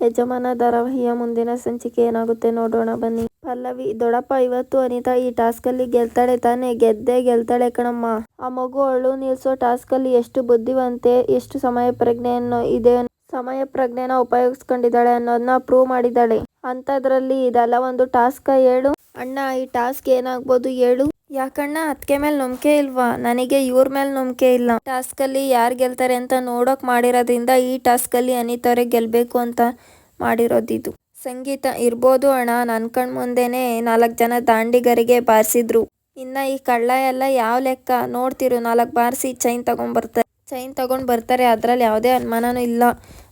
ಯಜಮಾನ ಧಾರಾವಾಹಿಯ ಮುಂದಿನ ಸಂಚಿಕೆ ಏನಾಗುತ್ತೆ ನೋಡೋಣ, ಬನ್ನಿ. ಪಲ್ಲವಿ, ದೊಡ್ಡಪ್ಪ, ಇವತ್ತು ಅನಿತಾ ಈ ಟಾಸ್ಕ್ ಅಲ್ಲಿ ಗೆಲ್ತಾಳೆ ತಾನೇ? ಗೆದ್ದೆ ಗೆಲ್ತಾಳೆ ಕಣಮ್ಮ. ಆ ಮಗು ಅಳು ನಿಲ್ಸೋ ಟಾಸ್ಕಲ್ಲಿ ಎಷ್ಟು ಬುದ್ಧಿವಂತೆ, ಎಷ್ಟು ಸಮಯ ಪ್ರಜ್ಞೆಯನ್ನು ಇದೆ ಸಮಯ ಪ್ರಜ್ಞೆನ ಉಪಯೋಗಿಸ್ಕೊಂಡಿದ್ದಾಳೆ ಅನ್ನೋದನ್ನ ಪ್ರೂವ್ ಮಾಡಿದ್ದಾಳೆ. ಅಂತದ್ರಲ್ಲಿ ಇದೆಲ್ಲ, ಒಂದು ಟಾಸ್ಕ್ ಹೇಳು ಅಣ್ಣ, ಈ ಟಾಸ್ಕ್ ಏನಾಗ್ಬೋದು ಹೇಳು ಯಾಕಣ್ಣ ಅದಕ್ಕೆ ಮೇಲೆ ನಂಬಿಕೆ ಇಲ್ವಾ? ನನಗೆ ಇವ್ರ ಮೇಲೆ ನಂಬಿಕೆ ಇಲ್ಲ. ಟಾಸ್ಕ್ ಅಲ್ಲಿ ಯಾರು ಗೆಲ್ತಾರೆ ಅಂತ ನೋಡೋಕೆ ಮಾಡಿರೋದ್ರಿಂದ ಈ ಟಾಸ್ಕ್ ಅಲ್ಲಿ ಅನಿತವ್ರೆ ಗೆಲ್ಬೇಕು ಅಂತ ಮಾಡಿರೋದಿದು. ಸಂಗೀತ ಇರ್ಬೋದು ಅಣ್ಣ ನನ್ನ ಕಣ್ ಮುಂದೆನೆ ನಾಲ್ಕು ಜನ ದಾಂಡಿಗರಿಗೆ ಬಾರಿಸಿದ್ರು. ಇನ್ನ ಈ ಕಳ್ಳ ಎಲ್ಲ ಯಾವ ಲೆಕ್ಕ? ನೋಡ್ತಿರು, ನಾಲ್ಕು ಬಾರಿಸಿ ಚೈನ್ ತಗೊಂಡ್ಬರ್ತಾರೆ ಚೈನ್ ತಗೊಂಡ್ ಬರ್ತಾರೆ, ಅದ್ರಲ್ಲಿ ಯಾವುದೇ ಅನುಮಾನನೂ ಇಲ್ಲ.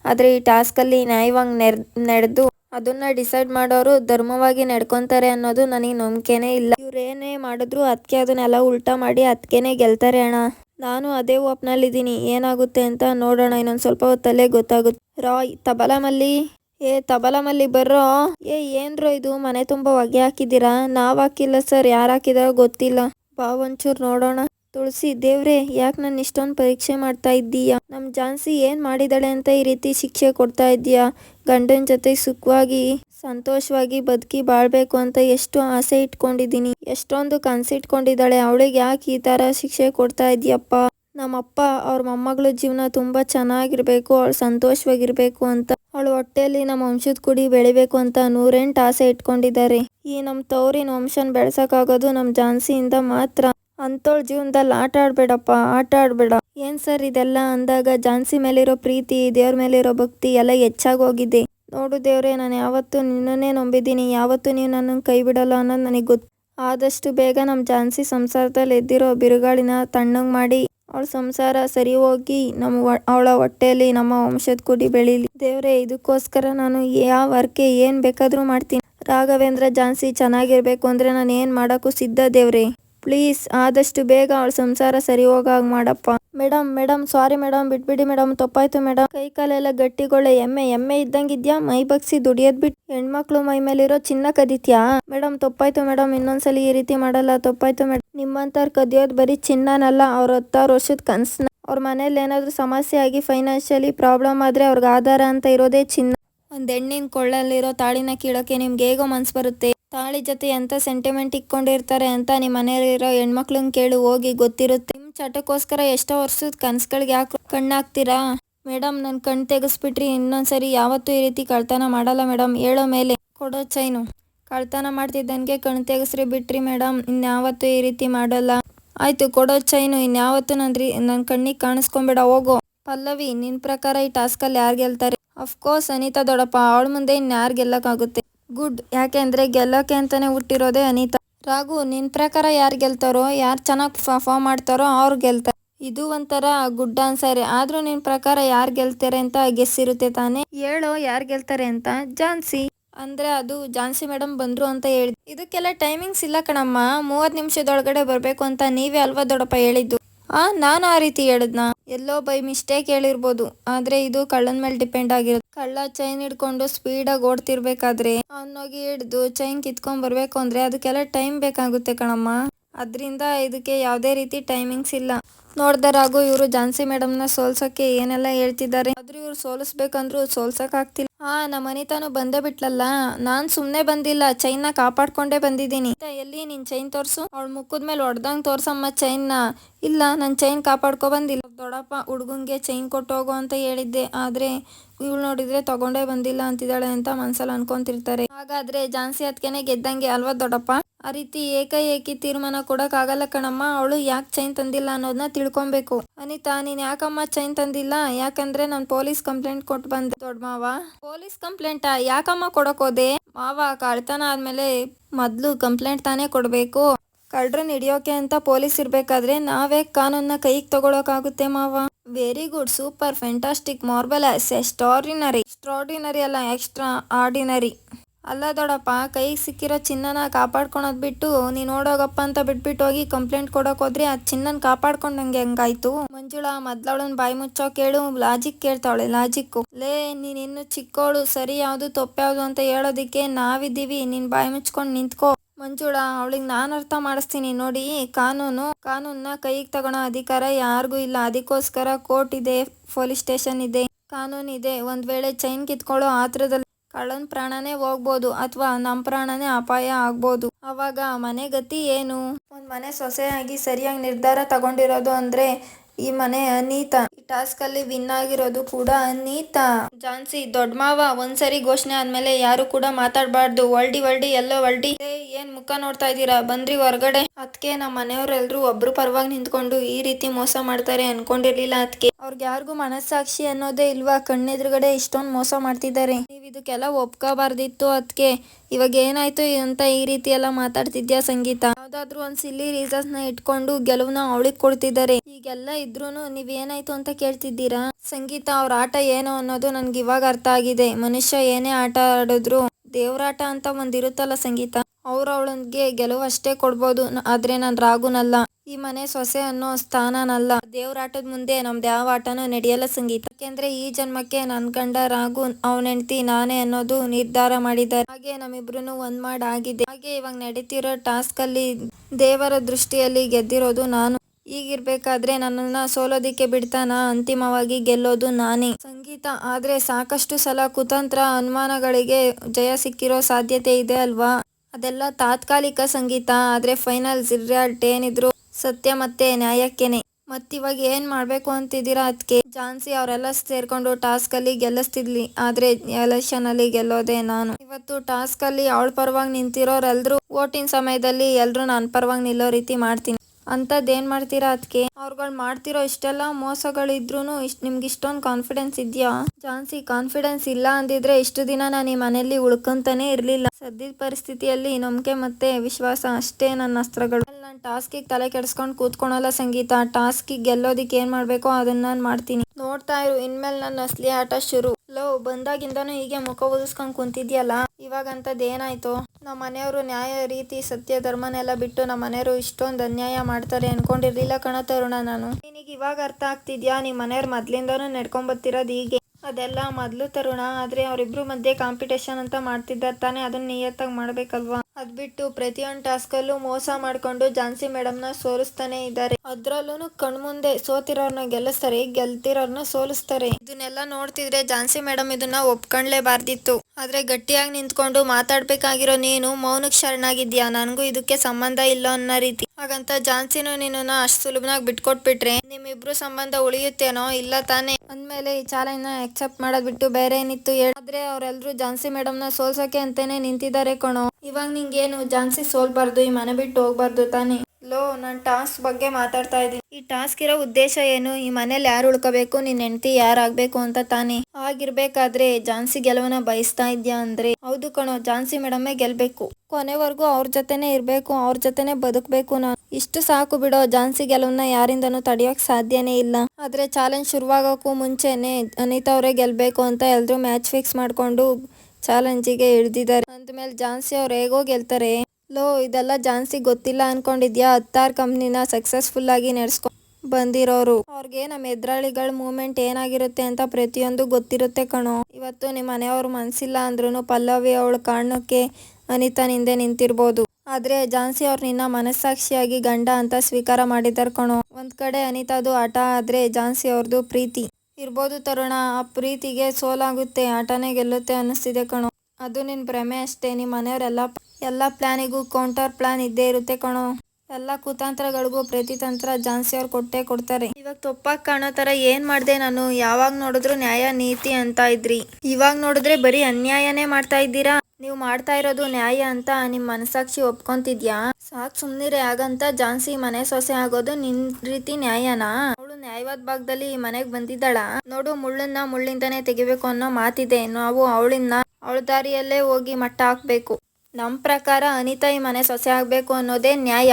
ಆದ್ರೆ ಈ ಟಾಸ್ಕ್ ಅಲ್ಲಿ ನ್ಯಾಯವಾಗಿ ನೆರ್, ನಡೆದು ಅದನ್ನ ಡಿಸೈಡ್ ಮಾಡೋರು ಧರ್ಮವಾಗಿ ನಡ್ಕೊಂತಾರೆ ಅನ್ನೋದು ನನಗೆ ನಂಬಿಕೆನೇ ಇಲ್ಲ. ಇವ್ರೇನೇ ಮಾಡಿದ್ರು ಅದಕ್ಕೆ ಅದನ್ನೆಲ್ಲ ಉಲ್ಟಾ ಮಾಡಿ ಅದಕ್ಕೇನೆ ಗೆಲ್ತಾರೆ ಅಣ್ಣ. ನಾನು ಅದೇ ಒಪ್ನಲ್ಲಿದ್ದೀನಿ. ಏನಾಗುತ್ತೆ ಅಂತ ನೋಡೋಣ. ಇನ್ನೊಂದು ಸ್ವಲ್ಪ ಹೊತ್ತಲ್ಲೇ ಗೊತ್ತಾಗುತ್ತೆ. ರಾಯ್, ತಬಲಮಲ್ಲಿ? ಏ, ತಬಲಮಲ್ಲಿ ಬರ್ರೋ? ಏ, ಏನ್ರೋ ಇದು? ಮನೆ ತುಂಬ ಹೊಗೆ ಹಾಕಿದ್ದೀರಾ ನಾವ್ ಹಾಕಿಲ್ಲ ಸರ್. ಯಾರು ಹಾಕಿದಾರೋ ಗೊತ್ತಿಲ್ಲ. ಬಾ ಒಂಚೂರು ನೋಡೋಣ. ತುಳಸಿ, ದೇವ್ರೆ, ಯಾಕೆ ನನ್ನ ಇಷ್ಟೊಂದು ಪರೀಕ್ಷೆ ಮಾಡ್ತಾ ಇದ್ದೀಯಾ? ನಮ್ಮ ಜಾನ್ಸಿ ಏನು ಮಾಡಿದಾಳೆ ಅಂತ ಈ ರೀತಿ ಶಿಕ್ಷೆ ಕೊಡ್ತಾ ಇದ್ದೀಯಾ? ಗಂಡನ ಜೊತೆ ಸುಖವಾಗಿ, ಸಂತೋಷವಾಗಿ ಬದುಕಿ ಬಾಳ್ಬೇಕು ಅಂತ ಎಷ್ಟು ಆಸೆ ಇಟ್ಕೊಂಡಿದ್ದೀನಿ. ಎಷ್ಟೊಂದು ಕನ್ಸಿಟ್ಕೊಂಡಿದ್ದಾಳೆ ಅವಳಿಗೆ ಯಾಕೆ ಈ ಥರ ಶಿಕ್ಷೆ ಕೊಡ್ತಾ ಇದೀಯಪ್ಪ ನಮ್ಮಪ್ಪ ಅವ್ರ ಮೊಮ್ಮಗಳ ಜೀವನ ತುಂಬ ಚೆನ್ನಾಗಿರ್ಬೇಕು, ಅವಳು ಸಂತೋಷವಾಗಿರಬೇಕು ಅಂತ. ಅವಳು ಹೊಟ್ಟೆಯಲ್ಲಿ ನಮ್ಮ ವಂಶದ ಕುಡಿ ಬೆಳಿಬೇಕು ಅಂತ ನೂರೆಂಟು ಆಸೆ ಇಟ್ಕೊಂಡಿದ್ದಾರೆ. ಈ ನಮ್ಮ ತವರಿನ ವಂಶನ ಬೆಳೆಸೋಕ್ಕಾಗೋದು ನಮ್ಮ ಜಾನ್ಸಿಯಿಂದ ಮಾತ್ರ. ಅಂತೋಳ್ ಜೀವನದಲ್ಲಿ ಆಟ ಆಡಬೇಡಪ್ಪ, ಆಟ ಆಡಬೇಡ. ಏನ್ ಸರ್ ಇದೆಲ್ಲ ಅಂದಾಗ ಜಾನ್ಸಿ ಮೇಲಿರೋ ಪ್ರೀತಿ, ದೇವ್ರ ಮೇಲಿರೋ ಭಕ್ತಿ ಎಲ್ಲ ಹೆಚ್ಚಾಗಿ ಹೋಗಿದೆ. ನೋಡು ದೇವ್ರೆ, ನಾನು ಯಾವತ್ತೂ ನಿನ್ನನ್ನೇ ನಂಬಿದ್ದೀನಿ, ಯಾವತ್ತೂ ನೀವು ನನ್ನ ಕೈ ಬಿಡಲ್ಲ ಅನ್ನೋದು ನನಗೆ ಗೊತ್ತು. ಆದಷ್ಟು ಬೇಗ ನಮ್ಮ ಜಾನ್ಸಿ ಸಂಸಾರದಲ್ಲಿ ಎದ್ದಿರೋ ಬಿರುಗಾಳಿನ ತಣ್ಣಗೆ ಮಾಡಿ, ಅವಳ ಸಂಸಾರ ಸರಿ ಹೋಗಿ ನಮ್ಮ ಅವಳ ಹೊಟ್ಟೆಯಲ್ಲಿ ನಮ್ಮ ವಂಶದ ಕುಡಿ ಬೆಳೀಲಿ. ದೇವ್ರೆ ಇದಕ್ಕೋಸ್ಕರ ನಾನು ಯಾವ ವರ್ಕೆ ಏನು ಬೇಕಾದರೂ ಮಾಡ್ತೀನಿ. ರಾಘವೇಂದ್ರ ಜಾನ್ಸಿ ಚೆನ್ನಾಗಿರ್ಬೇಕು ಅಂದರೆ ನಾನು ಏನು ಮಾಡೋಕ್ಕೂ ಸಿದ್ಧ ದೇವ್ರೆ. ಪ್ಲೀಸ್, ಆದಷ್ಟು ಬೇಗ ಅವಳ ಸಂಸಾರ ಸರಿ ಹೋಗಾಗ ಮಾಡಪ್ಪ. ಮೇಡಮ್ ಮೇಡಮ್ ಸಾರಿ ಮೇಡಮ್ ಬಿಟ್ಬಿಡಿ ಮೇಡಮ್ ತಪ್ಪಾಯ್ತು ಮೇಡಮ್ ಕೈ ಕಾಲೆಲ್ಲ ಗಟ್ಟಿಗೊಳ್ಳೆ ಎಮ್ಮೆ ಎಮ್ಮೆ ಇದ್ದಂಗಿದ್ಯಾ? ಮೈ ಬಗ್ಸಿ ದುಡಿಯೋದ್ ಬಿಟ್ಟು ಹೆಣ್ಮಕ್ಳು ಮೈ ಮೇಲಿರೋ ಚಿನ್ನ ಕದಿತ್ಯಾ? ಮೇಡಮ್ ತಪ್ಪಾಯ್ತು ಮೇಡಮ್ ಇನ್ನೊಂದ್ಸಲಿ ಈ ರೀತಿ ಮಾಡಲ್ಲ, ತಪ್ಪಾಯ್ತು ಮೇಡಮ್ ನಿಮ್ಮಂತವ್ರು ಕದಿಯೋದ್ ಬರೀ ಚಿನ್ನನಲ್ಲ, ಅವ್ರ ಹತ್ತಾರು ವರ್ಷದ ಕನ್ಸನ್ನ ಅವ್ರ ಮನೇಲಿ ಏನಾದ್ರು ಸಮಸ್ಯೆ ಆಗಿ ಫೈನಾನ್ಷಿಯಲಿ ಪ್ರಾಬ್ಲಮ್ ಆದ್ರೆ ಅವ್ರಿಗೆ ಆಧಾರ ಅಂತ ಇರೋದೇ ಚಿನ್ನ. ಒಂದ್ ಹೆಣ್ಣಿನ ಕೊಳ್ಳಲ್ಲಿರೋ ತಾಳಿನ ಕೀಳೋಕೆ ನಿಮ್ಗೆ ಹೇಗೋ ಮನ್ಸ್ ಬರುತ್ತೆ. ತಾಳಿ ಜೊತೆ ಎಂತ ಸೆಂಟಿಮೆಂಟ್ ಇಕ್ಕೊಂಡಿರ್ತಾರೆ ಅಂತ ನಿಮ್ಮ ಮನೆಯಲ್ಲಿರೋ ಹೆಣ್ಮಕ್ಳನ್ನ ಕೇಳು ಹೋಗಿ ಗೊತ್ತಿರುತ್ತೆ. ನಿಮ್ ಚಟಕ್ಕೋಸ್ಕರ ಎಷ್ಟೋ ವರ್ಷದ ಕನ್ಸ್ಗಳಿಗೆ ಯಾಕೆ ಕಣ್ಣಾಕ್ತೀರಾ ಮೇಡಮ್ ನನ್ ಕಣ್ ತೆಗೆಸ್ಬಿಟ್ರಿ. ಇನ್ನೊಂದ್ಸರಿ ಯಾವತ್ತೂ ಈ ರೀತಿ ಕಳ್ತನ ಮಾಡಲ್ಲ ಮೇಡಮ್ ಹೇಳೋ ಮೇಲೆ ಕೊಡೋ ಚೈನು. ಕಳ್ತನ ಮಾಡ್ತಿದ್ದಂಗೆ ಕಣ್ ತೆಗೆಸ್ರಿ ಬಿಟ್ರಿ ಮೇಡಮ್ ಇನ್ಯಾವತ್ತೂ ಈ ರೀತಿ ಮಾಡಲ್ಲ. ಆಯ್ತು, ಕೊಡೋ ಚೈನು. ಇನ್ಯಾವತ್ತೂ ನನ್ ರೀ ನನ್ನ ಕಣ್ಣಿಗೆ ಕಾಣಿಸ್ಕೊಂಬೇಡ. ಹೋಗೋ. ಪಲ್ಲವಿ, ನಿನ್ ಪ್ರಕಾರ ಈ ಟಾಸ್ಕಲ್ಲಿ ಯಾರು ಗೆಲ್ತಾರೆ? ಅಫ್ಕೋರ್ಸ್ ಅನಿತಾ ದೊಡ್ಡಪ್ಪ. ಅವಳ ಮುಂದೆ ಇನ್ಯಾರು ಗೆಲ್ಲಕ್ಕಾಗುತ್ತೆ? ಗುಡ್. ಯಾಕೆಂದ್ರೆ ಗೆಲ್ಲೋಕೆ ಅಂತಾನೆ ಹುಟ್ಟಿರೋದೇ ಅನಿತಾ. ರಾಘು ನಿನ್ ಪ್ರಕಾರ ಯಾರು ಗೆಲ್ತಾರೋ ಯಾರು ಚೆನ್ನಾಗಿ ಪರ್ಫಾರ್ಮ್ ಮಾಡ್ತಾರೋ ಅವ್ರು ಗೆಲ್ತಾರೆ. ಇದು ಒಂಥರ ಗುಡ್ ಆನ್ಸರ್. ಆದ್ರೂ ನಿನ್ ಪ್ರಕಾರ ಯಾರು ಗೆಲ್ತಾರೆ ಅಂತ ಗೆಸ್ ಇರುತ್ತೆ ತಾನೆ? ಹೇಳೋ ಯಾರು ಗೆಲ್ತಾರೆ ಅಂತ ಜಾನ್ಸಿ. ಅಂದ್ರೆ ಅದು ಜಾನ್ಸಿ ಮೇಡಮ್ ಬಂದ್ರು ಅಂತ ಹೇಳಿ ಇದಕ್ಕೆಲ್ಲ ಟೈಮಿಂಗ್ಸ್ ಇಲ್ಲ ಕಣಮ್ಮ. ಮೂವತ್ ನಿಮಿಷದೊಳಗಡೆ ಬರ್ಬೇಕು ಅಂತ ನೀವೇ ಅಲ್ವಾ ದೊಡ್ಡಪ್ಪ ಹೇಳಿದ್ದು? ಆ ನಾನು ಆ ರೀತಿ ಹೇಳಿದ್ನ? ಎಲ್ಲೋ ಬೈ ಮಿಸ್ಟೇಕ್ ಹೇಳಿರ್ಬೋದು. ಆದ್ರೆ ಇದು ಕಳ್ಳನ ಮೇಲೆ ಡಿಪೆಂಡ್ ಆಗಿರುತ್ತೆ ಕಳ್ಳ ಚೈನ್ ಹಿಡ್ಕೊಂಡು ಸ್ಪೀಡಾಗಿ ಓಡ್ತಿರ್ಬೇಕಾದ್ರೆ? ಅವನೋಗಿ ಹಿಡ್ದು ಚೈನ್ ಕಿತ್ಕೊಂಡ್ ಬರ್ಬೇಕು ಅಂದ್ರೆ ಅದಕ್ಕೆಲ್ಲ ಟೈಮ್ ಬೇಕಾಗುತ್ತೆ ಕಣಮ್ಮ. ಅದ್ರಿಂದ ಇದಕ್ಕೆ ಯಾವುದೇ ರೀತಿ ಟೈಮಿಂಗ್ಸ್ ಇಲ್ಲ. ನೋಡ್ದರಾಗು ಇವರು ಝಾನ್ಸಿ ಮೇಡಮ್ನ ಸೋಲ್ಸಕ್ಕೆ ಏನೆಲ್ಲ ಹೇಳ್ತಿದ್ದಾರೆ? ಆದ್ರೂ ಇವ್ರು ಸೋಲಿಸ್ಬೇಕಂದ್ರು ಸೋಲ್ಸಕ್ ಆಗ್ತಿಲ್ಲ ಹಾ, ನಮ್ಮ ಅನಿತಾನು ಬಂದೇ ಬಿಟ್ಲಲ್ಲ? ನಾನ್ ಸುಮ್ನೆ ಬಂದಿಲ್ಲ. ಚೈನ್ನ ಕಾಪಾಡ್ಕೊಂಡೇ ಬಂದಿದ್ದೀನಿ. ಎಲ್ಲಿ ನಿನ್ ಚೈನ್ ತೋರ್ಸು? ಅವಳ ಮುಖದ ಮೇಲೆ ಹೊಡ್ದಂಗ್ ತೋರ್ಸಮ್ಮ ಚೈನ್ನ ಇಲ್ಲ, ನನ್ ಚೈನ್ ಕಾಪಾಡ್ಕೊ ಬಂದಿಲ್ಲ. ದೊಡ್ಡಪ್ಪ ಹುಡ್ಗಂಗೆ ಚೈನ್ ಕೊಟ್ಟೋಗು ಅಂತ ಹೇಳಿದ್ದೆ. ಆದ್ರೆ ಇವ್ಳು ನೋಡಿದ್ರೆ ತಗೊಂಡೇ ಬಂದಿಲ್ಲ ಅಂತಿದ್ದಾಳೆ ಅಂತ ಮನ್ಸಲ್ಲಿ ಅನ್ಕೊಂತಿರ್ತಾರೆ. ಹಾಗಾದ್ರೆ ಝಾನ್ಸಿ ಅದ್ಕೆನೆ ಗೆದ್ದಂಗೆ ಅಲ್ವಾ ದೊಡ್ಡಪ್ಪ? ಆ ರೀತಿ ಏಕಾಏಕಿ ತೀರ್ಮಾನ ಕೊಡಕ್ ಆಗಲ್ಲ ಕಣಮ್ಮ. ಅವಳು ಯಾಕೆ ಚೈನ್ ತಂದಿಲ್ಲ ಅನ್ನೋದನ್ನ ತಿಳ್ಕೊಬೇಕು. ಅನಿತಾ, ನೀನ್ ಯಾಕಮ್ಮ ಚೈನ್ ತಂದಿಲ್ಲ? ಯಾಕಂದ್ರೆ ನಾನ್ ಪೊಲೀಸ್ ಕಂಪ್ಲೇಂಟ್ ಕೊಟ್ಟು ಬಂದೆ. ದೊಡ್ಡ ಮಾವ. ಪೊಲೀಸ್ ಕಂಪ್ಲೇಂಟಾ ಯಾಕಮ್ಮ ಕೊಡಕ್ ಹೋದೆ? ಮಾವ ಕಳ್ತನ ಆದ್ಮೇಲೆ ಮೊದ್ಲು ಕಂಪ್ಲೇಂಟ್ ತಾನೇ ಕೊಡ್ಬೇಕು. ಕಳ್ರನ್ ಹಿಡಿಯೋಕೆ ಅಂತ ಪೊಲೀಸ್ ಇರ್ಬೇಕಾದ್ರೆ ನಾವೇ ಕಾನೂನ್ನ ಕೈಗೆ ತಗೊಳಕಾಗುತ್ತೆ ಮಾವ. Very good super fantastic marble extraordinary ಅಲ್ಲ ಎಕ್ಸ್ಟ್ರಾ ಆರ್ಡಿನರಿ ಅಲ್ಲ ದೊಡಪ್ಪ ಕೈಗೆ ಸಿಕ್ಕಿರೋ ಚಿನ್ನನ ಕಾಪಾಡ್ಕೊಳೋದು ಬಿಟ್ಟು ನೀನು ನೋಡೋಗಪ್ಪ ಅಂತ ಬಿಟ್ಬಿಟ್ಟು ಹೋಗಿ ಕಂಪ್ಲೇಂಟ್ ಕೊಡೋಕೆ ಹೋದ್ರೆ ಆ ಚಿನ್ನನ ಕಾಪಾಡ್ಕೊಂಡಂಗೆ ಹೆಂಗಾಯ್ತು? ಮಂಜುಳ, ಮೊದ್ಲವಳನ್ ಬಾಯಿ ಮುಚ್ಚೋ ಕೇಳು ಲಾಜಿಕ್ ಕೇಳ್ತಾವಳೆ ಲಾಜಿಕ್ಕು ಲೇ, ನೀನ್ ಇನ್ನು ಚಿಕ್ಕೋಳು, ಸರಿ ಯಾವ್ದು ಅಂತ ಹೇಳೋದಿಕ್ಕೆ ನಾವಿದ್ದೀವಿ, ನೀನ್ ಬಾಯಿ ಮುಚ್ಕೊಂಡು ನಿಂತ್ಕೋ. ಮಂಜುಳಾ, ಅವಳಿಗೆ ನಾನು ಅರ್ಥ ಮಾಡಿಸ್ತೀನಿ ನೋಡಿ, ಕಾನೂನು ಕಾನೂನ ಕೈಗೆ ತಗೊಳೋ ಅಧಿಕಾರ ಯಾರಿಗೂ ಇಲ್ಲ. ಅದಕ್ಕೋಸ್ಕರ ಕೋರ್ಟ್ ಇದೆ, ಪೊಲೀಸ್ ಸ್ಟೇಷನ್ ಇದೆ, ಕಾನೂನು ಇದೆ. ಒಂದ್ ವೇಳೆ ಚೈನ್ ಕಿತ್ಕೊಳ್ಳೋ ಆತ್ರದಲ್ಲಿ ಕಳ್ಳನ್ ಪ್ರಾಣನೇ ಹೋಗ್ಬೋದು ಅಥವಾ ನಮ್ ಪ್ರಾಣನೇ ಅಪಾಯ ಆಗ್ಬೋದು. ಅವಾಗ ಮನೆ ಗತಿ ಏನು? ಒಂದ್ ಮನೆ ಸೊಸೆಯಾಗಿ ಸರಿಯಾಗಿ ನಿರ್ಧಾರ ತಗೊಂಡಿರೋದು ಅಂದ್ರೆ ಈ ಮನೆ ಅನೀತ. ಈ ಟಾಸ್ಕ್ ಅಲ್ಲಿ ವಿನ್ ಆಗಿರೋದು ಕೂಡ ಅನೀತ. ಜಾನ್ಸಿ, ದೊಡ್ಡ ಮಾವ ಒಂದ್ಸರಿ ಘೋಷಣೆ ಆದ್ಮೇಲೆ ಯಾರು ಕೂಡ ಮಾತಾಡಬಾರ್ದು. ಒಳ್ಡಿ ಒಳ್ಡಿ ಎಲ್ಲೋ ಒಳ್ಡಿ ಏನ್ ಮುಖ ನೋಡ್ತಾ ಇದ್ದೀರಾ? ಬಂದ್ರಿ ಹೊರಗಡೆ. ಅದ್ಕೆ ನಮ್ಮ ಮನೆಯವರೆಲ್ಲರೂ ಒಬ್ರು ಪರವಾಗಿ ನಿಂತ್ಕೊಂಡು ಈ ರೀತಿ ಮೋಸ ಮಾಡ್ತಾರೆ ಅನ್ಕೊಂಡಿರ್ಲಿಲ್ಲ ಅದ್ಕೆ. ಅವ್ರಿಗೆ ಯಾರಿಗೂ ಮನಸ್ಸಾಕ್ಷಿ ಅನ್ನೋದೇ ಇಲ್ವಾ? ಕಣ್ಣೆದುರುಗಡೆ ಇಷ್ಟೊಂದು ಮೋಸ ಮಾಡ್ತಿದ್ದಾರೆ. ನೀವು ಇದಕ್ಕೆಲ್ಲ ಒಪ್ಕೋಬಾರ್ದಿತ್ತು ಅದಕ್ಕೆ ಇವಾಗ ಏನಾಯ್ತು ಅಂತ ಈ ರೀತಿ ಎಲ್ಲ ಮಾತಾಡ್ತಿದ್ಯಾ ಸಂಗೀತ? ಯಾವ್ದಾದ್ರು ಒಂದ್ ಸಿಲ್ಲಿ ರೀಸನ್ಸ್ನ ಇಟ್ಕೊಂಡು ಗೆಲುವನ್ನ ಅವಳಿಗೆ ಕೊಡ್ತಿದ್ದಾರೆ. ಈಗೆಲ್ಲ ಇದ್ರು ನೀವ್ ಏನಾಯ್ತು ಅಂತ ಕೇಳ್ತಿದ್ದೀರಾ? ಸಂಗೀತ ಅವ್ರ ಆಟ ಏನು ಅನ್ನೋದು ನನ್ಗೆ ಇವಾಗ ಅರ್ಥ ಆಗಿದೆ. ಮನುಷ್ಯ ಏನೇ ಆಟ ಆಡಿದ್ರು ದೇವ್ರಾಟ ಅಂತ ಒಂದಿರುತ್ತಲ್ಲ ಸಂಗೀತ? ಅವ್ರ ಅವಳಿಗೆ ಗೆಲುವು ಅಷ್ಟೇ ಕೊಡ್ಬೋದು ಆದ್ರೆ ನಾನು ರಾಗುನಲ್ಲ ಈ ಮನೆ ಸೊಸೆ ಅನ್ನೋ ಸ್ಥಾನನಲ್ಲ. ದೇವ್ರಾಟದ ಮುಂದೆ ನಮ್ದು ಯಾವ ಆಟನೂ ನಡೆಯಲ್ಲ ಸಂಗೀತ. ಯಾಕೆಂದ್ರೆ ಈ ಜನ್ಮಕ್ಕೆ ನನ್ ಗಂಡ ರಾಘು, ಅವನ ಹೆಂಡತಿ ನಾನೇ ಅನ್ನೋದು ನಿರ್ಧಾರ ಮಾಡಿದ್ದಾರೆ. ಹಾಗೆ ನಮ್ಮಿಬ್ರು ಒಂದ್ ಮಾಡ್ ಆಗಿದೆ. ಹಾಗೆ ಇವಾಗ ನಡೀತಿರೋ ಟಾಸ್ಕ್ ಅಲ್ಲಿ ದೇವರ ದೃಷ್ಟಿಯಲ್ಲಿ ಗೆದ್ದಿರೋದು ನಾನು. ಈಗಿರ್ಬೇಕಾದ್ರೆ ನನ್ನನ್ನ ಸೋಲೋದಿಕ್ಕೆ ಬಿಡ್ತಾನ? ಅಂತಿಮವಾಗಿ ಗೆಲ್ಲೋದು ನಾನೇ. ಸಂಗೀತ ಆದ್ರೆ ಸಾಕಷ್ಟು ಸಲ ಕುತಂತ್ರ ಅನುಮಾನಗಳಿಗೆ ಜಯ ಸಿಕ್ಕಿರೋ ಸಾಧ್ಯತೆ ಇದೆ ಅಲ್ವಾ? ಅದೆಲ್ಲ ತಾತ್ಕಾಲಿಕ ಸಂಗೀತ. ಆದ್ರೆ ಫೈನಲ್ ರಿಸಲ್ಟ್ ಏನಿದ್ರು ಸತ್ಯ ಮತ್ತೆ ನ್ಯಾಯಕ್ಕೇನೆ. ಮತ್ತಿವಾಗ ಏನ್ ಮಾಡ್ಬೇಕು ಅಂತಿದ್ದೀರಾ ಅದಕ್ಕೆ ಜಾನ್ಸಿ ಅವರೆಲ್ಲ ಸೇರ್ಕೊಂಡು ಟಾಸ್ಕ್ ಅಲ್ಲಿ ಗೆಲ್ಲಿಸ್ತಿದ್ಲಿ. ಆದ್ರೆ ಎಲೆಕ್ಷನ್ ಅಲ್ಲಿ ಗೆಲ್ಲೋದೆ ನಾನು. ಇವತ್ತು ಟಾಸ್ಕ್ ಅಲ್ಲಿ ಅವಳ ಪರವಾಗಿ ನಿಂತಿರೋರೆಲ್ರು ಓಟಿನ ಸಮಯದಲ್ಲಿ ಎಲ್ರು ನನ್ನ ಪರವಾಗಿ ನಿಲ್ಲೋ ರೀತಿ ಮಾಡ್ತೀನಿ. ಅಂತದ್ ಏನ್ ಮಾಡ್ತೀರಾ ಅದಕ್ಕೆ ಅವ್ರುಗಳು ಮಾಡ್ತಿರೋ ಇಷ್ಟೆಲ್ಲ ಮೋಸಗಳಿದ್ರು ಇಷ್ಟ ನಿಮ್ಗೆ ಇಷ್ಟೊಂದು ಕಾನ್ಫಿಡೆನ್ಸ್ ಇದ್ಯಾ? ಜಾನ್ಸಿ ಕಾನ್ಫಿಡೆನ್ಸ್ ಇಲ್ಲ ಅಂದಿದ್ರೆ ಇಷ್ಟು ದಿನ ನಾನು ಈ ಮನೆಯಲ್ಲಿ ಉಳ್ಕೊಂತಾನೆ ಇರ್ಲಿಲ್ಲ. ಸದ್ಯದ ಪರಿಸ್ಥಿತಿಯಲ್ಲಿ ನಂಬಿಕೆ ಮತ್ತೆ ವಿಶ್ವಾಸ ಅಷ್ಟೇ ನನ್ನ ಅಸ್ತ್ರಗಳು. ನಾನು ಟಾಸ್ಕಿಗೆ ತಲೆ ಕೆಡಿಸ್ಕೊಂಡು ಕೂತ್ಕೊಳಲ್ಲ ಸಂಗೀತ. ಟಾಸ್ಕಿಗೆ ಗೆಲ್ಲೋದಿಕ್ಕೆ ಏನ್ ಮಾಡ್ಬೇಕೋ ಅದನ್ನ ನಾನು ಮಾಡ್ತೀನಿ. ನೋಡ್ತಾ ಇರು, ಇನ್ಮೇಲೆ ನನ್ನ ಅಸಲಿ ಆಟ ಶುರು. ಲೋ, ಬಂದಾಗಿಂದನೂ ಹೀಗೆ ಮುಖ ಊದಿಸ್ಕೊಂಡ್ ಕುಂತಿದ್ಯಲ್ಲ? ಇವಾಗ ಅಂತದ್ ಏನಾಯ್ತು? ನಮ್ಮ ಮನೆಯವರು ನ್ಯಾಯ, ರೀತಿ, ಸತ್ಯ, ಧರ್ಮನೆಲ್ಲ ಬಿಟ್ಟು ನಮ್ಮ ಮನೆಯವರು ಇಷ್ಟೊಂದು ಅನ್ಯಾಯ ಮಾಡ್ತಾರೆ ಅನ್ಕೊಂಡಿರ್ಲಿಲ್ಲ ಕಣ ತರುಣ ನಾನು. ನಿನಗೆ ಇವಾಗ ಅರ್ಥ ಆಗ್ತಿದ್ಯಾ? ನಿಮ್ಮ ಮನೆಯವ್ರು ಮೊದ್ಲಿಂದಾನು ನಡ್ಕೊಂಡ್ ಬರ್ತಿರೋದು ಹೀಗೆ. ಅದೆಲ್ಲ ಮೊದ್ಲು ತರುಣ, ಆದ್ರೆ ಅವರಿಬ್ರು ಮಧ್ಯೆ ಕಾಂಪಿಟೇಷನ್ ಅಂತ ಮಾಡ್ತಿದ್ದಾರೆ ತಾನೇ ಅದನ್ನ ನಿಯತ್ತಾಗಿ ಮಾಡ್ಬೇಕಲ್ವಾ? ಅದ್ ಬಿಟ್ಟು ಪ್ರತಿಯೊಂದು ಟಾಸ್ಕ್ ಅಲ್ಲೂ ಮೋಸ ಮಾಡ್ಕೊಂಡು ಝಾನ್ಸಿ ಮೇಡಮ್ನ ಸೋಲಿಸ್ತಾನೆ ಇದ್ದಾರೆ ಅದ್ರಲ್ಲೂ ಕಣ್ಮುಂದೆ ಸೋತಿರೋರ್ನ ಗೆಲ್ಲಿಸ್ತಾರೆ, ಗೆಲ್ತಿರೋರ್ನ ಸೋಲಿಸ್ತಾರೆ. ಇದನ್ನೆಲ್ಲ ನೋಡ್ತಿದ್ರೆ ಝಾನ್ಸಿ ಮೇಡಮ್ ಇದನ್ನ ಒಪ್ಕೊಂಡ್ಲೇಬಾರ್ದಿತ್ತು ಆದ್ರೆ ಗಟ್ಟಿಯಾಗಿ ನಿಂತ್ಕೊಂಡು ಮಾತಾಡ್ಬೇಕಾಗಿರೋ ನೀನು ಮೌನಕ್ ಶರಣಾಗಿದ್ಯಾ ನನಗೂ ಇದಕ್ಕೆ ಸಂಬಂಧ ಇಲ್ಲ ಅನ್ನೋ ರೀತಿ. ಹಾಗಂತ ಝಾನ್ಸಿನೂ ನಿನ್ನ ಅಷ್ಟು ಸುಲಭನಾಗಿ ಬಿಟ್ಕೊಟ್ಬಿಟ್ರೆ ನಿಮ್ಮಿಬ್ರು ಸಂಬಂಧ ಉಳಿಯುತ್ತೇನೋ ಇಲ್ಲ ತಾನೇ? ಅಂದ್ಮೇಲೆ ಈ ಚಾಲೆಂಜ್ನ ಅಕ್ಸೆಪ್ಟ್ ಮಾಡೋದ್ ಬಿಟ್ಟು ಬೇರೆ ಏನಿತ್ತು ಆದ್ರೆ ಅವರೆಲ್ಲರೂ ಜಾನ್ಸಿ ಮೇಡಮ್ನ ಸೋಲ್ಸಕ್ಕೆ ಅಂತಾನೆ ನಿಂತಿದ್ದಾರೆ ಕಣೋ. ಇವಾಗ ನಿಂಗೇನು ಜಾನ್ಸಿ ಸೋಲ್ಬಾರ್ದು, ಈ ಮನೆ ಬಿಟ್ಟು ಹೋಗ್ಬಾರ್ದು ತಾನೇ? ಲೋ, ನಾನ್ ಟಾಸ್ಕ್ ಬಗ್ಗೆ ಮಾತಾಡ್ತಾ ಇದ್ದೀನಿ. ಈ ಟಾಸ್ಕ್ ಇರೋ ಉದ್ದೇಶ ಏನು? ಈ ಮನೇಲಿ ಯಾರು ಉಳ್ಕೋಬೇಕು? ನಿನ್ ಹೆಂಡತಿ ಯಾರಾಗ್ಬೇಕು ಅಂತ ತಾನೇ? ಆಗಿರ್ಬೇಕಾದ್ರೆ ಜಾನ್ಸಿ ಗೆಲುವನ್ನ ಬಯಸ್ತಾ ಇದ್ಯಾ ಅಂದ್ರೆ? ಹೌದು ಕಣೋ, ಜಾನ್ಸಿ ಮೇಡಮೇ ಗೆಲ್ಬೇಕು. ಕೊನೆವರೆಗೂ ಅವ್ರ ಜೊತೆನೆ ಇರಬೇಕು, ಅವ್ರ ಜೊತೆನೆ ಬದುಕಬೇಕು ನಾನು ಇಷ್ಟು ಸಾಕು ಬಿಡೋ. ಜಾನ್ಸಿ ಗೆಲುವನ್ನ ಯಾರಿಂದನೂ ತಡೆಯೋಕೆ ಸಾಧ್ಯನೇ ಇಲ್ಲ. ಆದ್ರೆ ಚಾಲೆಂಜ್ ಶುರುವಾಗೋಕ್ಕೂ ಮುಂಚೆನೆ ಅನಿತಾ ಅವರೇ ಗೆಲ್ಬೇಕು ಅಂತ ಎಲ್ಲರೂ ಮ್ಯಾಚ್ ಫಿಕ್ಸ್ ಮಾಡ್ಕೊಂಡು ಚಾಲೆಂಜಿಗೆ ಇಳ್ದಿದ್ದಾರೆ. ಅಂದಮೇಲೆ ಜಾನ್ಸಿ ಅವ್ರು ಹೇಗೋ ಗೆಲ್ತಾರೆ. ಲೋ, ಇದೆಲ್ಲ ಜಾನ್ಸಿ ಗೊತ್ತಿಲ್ಲ ಅನ್ಕೊಂಡಿದ್ಯಾ? ಹತ್ತಾರು ಕಂಪ್ನಿನ ಸಕ್ಸಸ್ಫುಲ್ ಆಗಿ ನಡೆಸ್ಕೊ ಬಂದಿರೋರು. ಅವ್ರಿಗೆ ನಮ್ಮ ಎದುರಾಳಿಗಳ ಮೂಮೆಂಟ್ ಏನಾಗಿರುತ್ತೆ ಅಂತ ಪ್ರತಿಯೊಂದು ಗೊತ್ತಿರುತ್ತೆ ಕಣೋ. ಇವತ್ತು ನಿಮ್ಮ ಮನೆಯವ್ರ ಮನ್ಸಿಲ್ಲ ಅಂದ್ರೂ ಪಲ್ಲವಿ ಅವಳ ಕಾರಣಕ್ಕೆ ಅನಿತಾ ನಿಂದೆ ನಿಂತಿರ್ಬೋದು. ಆದ್ರೆ ಝಾನ್ಸಿ ಅವ್ರು ನಿನ್ನ ಮನಸ್ಸಾಕ್ಷಿಯಾಗಿ ಗಂಡ ಅಂತ ಸ್ವೀಕಾರ ಮಾಡಿದಾರ್ ಕಣೋ. ಒಂದ್ ಕಡೆ ಅನಿತಾದು ಆಟ, ಆದ್ರೆ ಝಾನ್ಸಿ ಅವ್ರದ್ದು ಪ್ರೀತಿ. ಇರ್ಬೋದು ತರುಣ, ಆ ಪ್ರೀತಿಗೆ ಸೋಲಾಗುತ್ತೆ, ಆಟನೇ ಗೆಲ್ಲುತ್ತೆ ಅನ್ನಿಸ್ತಿದೆ ಕಣೋ. ಅದು ನಿನ್ ಭ್ರಮೆ ಅಷ್ಟೇ ನಿಮ್ಮ ಮನೆಯವರೆಲ್ಲ ಎಲ್ಲ ಪ್ಲಾನಿಗೂ ಕೌಂಟರ್ ಪ್ಲಾನ್ ಇದ್ದೇ ಇರುತ್ತೆ ಕಣೋ. ಎಲ್ಲ ಕುತಂತ್ರಗಳಿಗೂ ಪ್ರತಿತಂತ್ರ ಜಾನ್ಸಿ ಅವ್ರು ಕೊಟ್ಟೆ ಕೊಡ್ತಾರೆ. ಇವಾಗ ತಪ್ಪಾಗ್ ಕಾಣೋ ತರ ಏನ್ ಮಾಡ್ದೆ ನಾನು? ಯಾವಾಗ ನೋಡಿದ್ರು ನ್ಯಾಯ, ನೀತಿ ಅಂತ ಇದ್ರಿ. ಇವಾಗ ನೋಡಿದ್ರೆ ಬರೀ ಅನ್ಯಾಯನೇ ಮಾಡ್ತಾ ಇದ್ದೀರಾ? ನೀವು ಮಾಡ್ತಾ ಇರೋದು ನ್ಯಾಯ ಅಂತ ನಿಮ್ ಮನಸಾಕ್ಷಿ ಒಪ್ಕೊಂತಿದ್ಯಾ? ಸಾಕ್ ಸುಮ್ನಿರೆ ಆಗಂತ ಜಾನ್ಸಿ ಮನೆ ಸೊಸೆ ಆಗೋದು ನಿನ್ ರೀತಿ ನ್ಯಾಯನಾ? ಅವಳು ನ್ಯಾಯವಾದ ಭಾಗದಲ್ಲಿ ಈ ಮನೆಗ್ ಬಂದಿದ್ದಾಳ? ನೋಡು ಮುಳ್ಳನ್ನ ಮುಳ್ಳಿಂದನೇ ತೆಗಿಬೇಕು ಅನ್ನೋ ಮಾತಿದೆ. ನಾವು ಅವಳಿಂದ ಅವಳ ದಾರಿಯಲ್ಲೇ ಹೋಗಿ ಮಟ್ಟ ಹಾಕ್ಬೇಕು. ನಮ್ ಪ್ರಕಾರ ಅನಿತಾ ಈ ಮನೆ ಸೊಸೆ ಆಗ್ಬೇಕು ಅನ್ನೋದೇ ನ್ಯಾಯ.